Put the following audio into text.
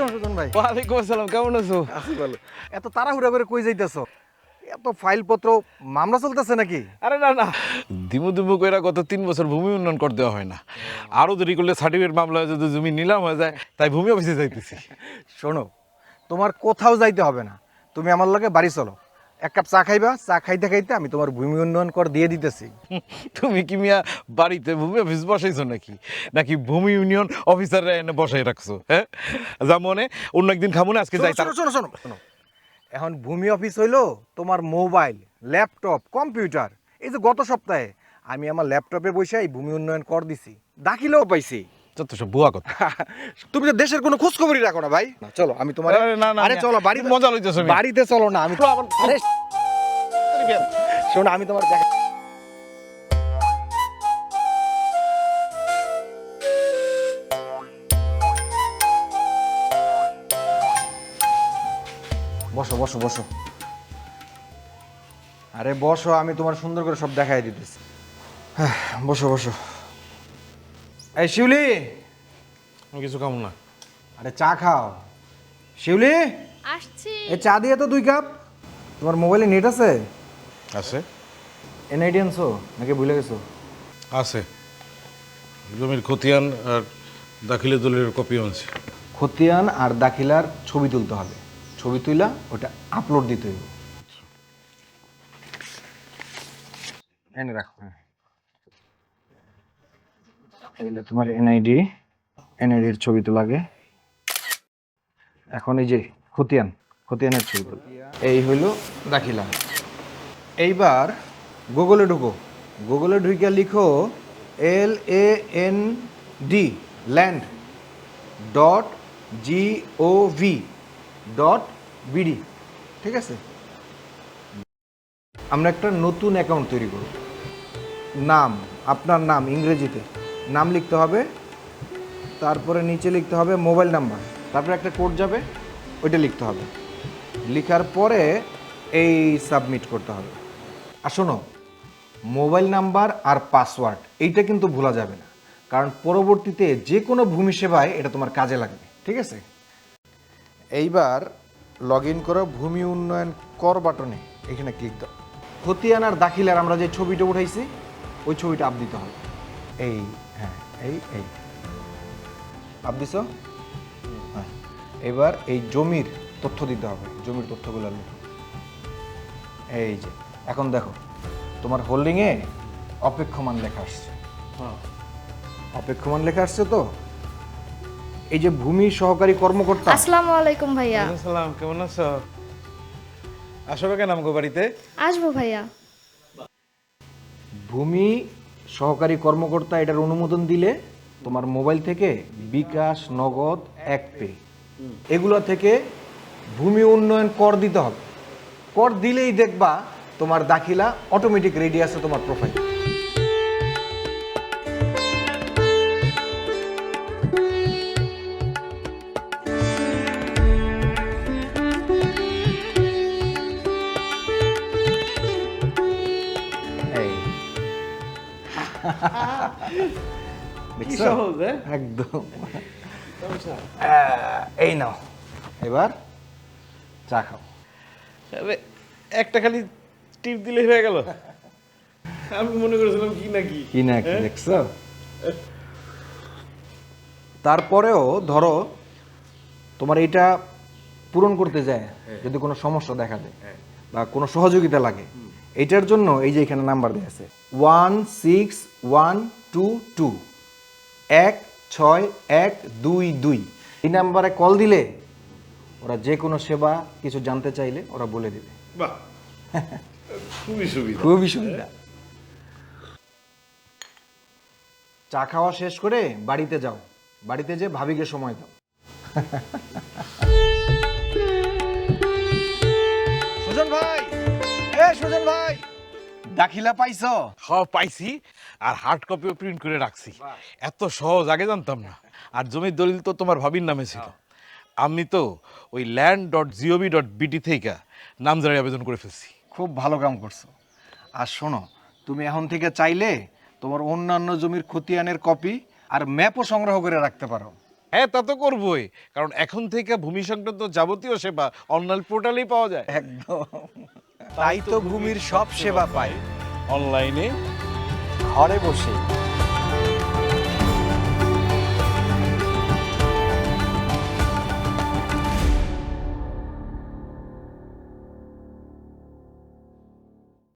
আলাইকুম সুজন ভাই। ওয়ালাইকুম আসসালাম কেমন আছো? আছি ভালো। এত তাড়াহুড়া করে কই যাইতেছো? এত ফাইলপত্র মামলা চলতেছে নাকি? আরে না না। দিমু দিমু কইরা গত তিন বছর ভূমি উন্নয়ন কর দেওয়া হয় না। আরও দেরি করলে সার্টিফিকেট মামলা যদি জমি নিলাম হয়ে যায় তাই ভূমি অফিসে যাইতেছি। শোনো তোমার কোথাও যাইতে হবে না। তুমি আমার লগে বাড়ি চলো। এক কাপ চা খাইবা চা খাইতে খাইতে আমি তোমার ভূমি উন্নয়ন কর দিয়ে দিতেছি। তুমি কি মিয়া বাড়িতে ভূমি অফিস বসাইছো নাকি? নাকি ভূমি ইউনিয়ন অফিসাররা এনে বসাই রাখছো হ্যাঁ? যা মনে অন্য একদিন খাব না আজকে যাই শোনো, শোনো শোনো শোনো। এখন ভূমি অফিস হইল তোমার মোবাইল ল্যাপটপ কম্পিউটার। এই যে গত সপ্তাহে আমি আমার ল্যাপটপে বসে এই ভূমি উন্নয়ন কর দিছি। দাখিলেও পাইছি। যত সব বুয়া কথা। তুমি তো দেশের কোনো খোঁজ খবরই রাখো না ভাই। না, চলো আমি তোমার আরে না, না, আরে চলো বাড়ি মজা লইতেছো বাড়িতে চলো না আমি আরে শোনো আমি তোমার দেখা বসো বসো বসো। আরে বসো আমি তোমার সুন্দর করে সব দেখাই দিতেছি। হ্যাঁ, বসো বসো। এই শিউলি। আমি কিছু খাব না। আরে চা খাও। শিউলি আসছি। এ চা দিয়ে তো দুই কাপ। তোমার মোবাইলে নেট আছে? আছে। এনআইডি আনছো নাকি ভুলে গেছো? আছে। জমির খতিয়ান আর দাখিলে দলের কপি আনছে। খতিয়ান আর দাখিলার ছবি তুলতে হবে। ছবি তুইলা ওটা আপলোড দিতে হইব। এনে রাখো। হ্যাঁ এইটা তোমার এনআইডি এনআইডির ছবি তো লাগে। এখন এই যে খতিয়ান, খতিয়ানের ছবি। এই হইল দাখিলা। এইবার গুগলে ঢুকো। গুগলে ঢুকে লিখো L A N D land dot G O gov dot BD ঠিক আছে? আমরা একটা নতুন অ্যাকাউন্ট তৈরি করব। নাম, আপনার নাম, ইংরেজিতে। নাম লিখতে হবে, তারপরে নিচে লিখতে হবে মোবাইল নাম্বার, তারপরে একটা কোড যাবে, ওইটা লিখতে হবে। লিখার পরে এই সাবমিট করতে হবে। আর শোনো, মোবাইল নাম্বার আর পাসওয়ার্ড, এইটা কিন্তু ভোলা যাবে না, কারণ পরবর্তীতে যে কোনো ভূমি সেবায় এটা তোমার কাজে লাগবে, ঠিক আছে? এইবার লগ ইন করো, ভূমি উন্নয়ন কর বাটনে, এখানে ক্লিক দাও। খতিয়ান আর আমরা যে ছবিটা উঠাইছি, ওই ছবিটা আপ দিতে হবে। এই হ্যাঁ এই এই। আপ দিছ হ্যাঁ। এবার এই জমির তথ্য দিতে হবে জমির তথ্যগুলো লিখো এই যে এখন দেখো তোমার হোল্ডিংয়ে অপেক্ষমান লেখা আসছে। অপেক্ষমান লেখা আসছে তো? এই যে ভূমি সহকারী কর্মকর্তা। আসসালামু আলাইকুম ভাইয়া। সালাম কেমন আছো? আসবে কেন আমাকে বাড়িতে? আসব ভাইয়া। ভূমি সহকারী কর্মকর্তা এটার অনুমোদন দিলে তোমার মোবাইল থেকে বিকাশ, নগদ, এক পে। এগুলো থেকে ভূমি উন্নয়ন কর দিতে হবে। কর দিলেই দেখবা তোমার দাখিলা অটোমেটিক রেডি আছে তোমার প্রোফাইল দেখছ? একদম। এই নাও। এবার চা খাও। একটা খালি টিপ দিলে হয়ে গেল। আমি মনে করেছিলাম কি নাকি কি। না দেখছ তারপরেও ধরো তোমার এটা পূরণ করতে যায় যদি কোনো সমস্যা দেখা দেয় বা কোনো সহযোগিতা লাগে। এটার জন্য এই যে এখানে নাম্বার দেওয়া আছে one six one two two এক ছয় এক দুই দুই। এই নাম্বারে কল দিলে ওরা যে কোনো সেবা কিছু জানতে চাইলে ওরা বলে দেবে। বাহ। খুবই সুবিধা। খুবই সুবিধা। চা খাওয়া শেষ করে বাড়িতে যাও। বাড়িতে যে ভাবিকে সময় দাও। সুজন ভাই! এ সুজন ভাই দাখিলা পাইছো? হ্যাঁ পাইছি। আর হার্ড কপিও প্রিন্ট করে রাখছি। এত সহজ আগে জানতাম না। আর জমির দলিল তো তোমার ভাবির নামে ছিল। আমি তো ওই ল্যান্ড ডট জিওভি ডট বিটি থেকে নামজারি আবেদন করে ফেলছি। খুব ভালো কাম করছ। আর শোনো তুমি এখন থেকে চাইলে তোমার অন্যান্য জমির খতিয়ানের কপি আর ম্যাপও সংগ্রহ করে রাখতে পারো। হ্যাঁ তা তো করবোই। কারণ এখন থেকে ভূমি সংক্রান্ত যাবতীয় সেবা অনলাইন পোর্টালেই পাওয়া যায়। একদম। তাই তো ভূমির সব সেবা পায় অনলাইনে। ঘরে বসে।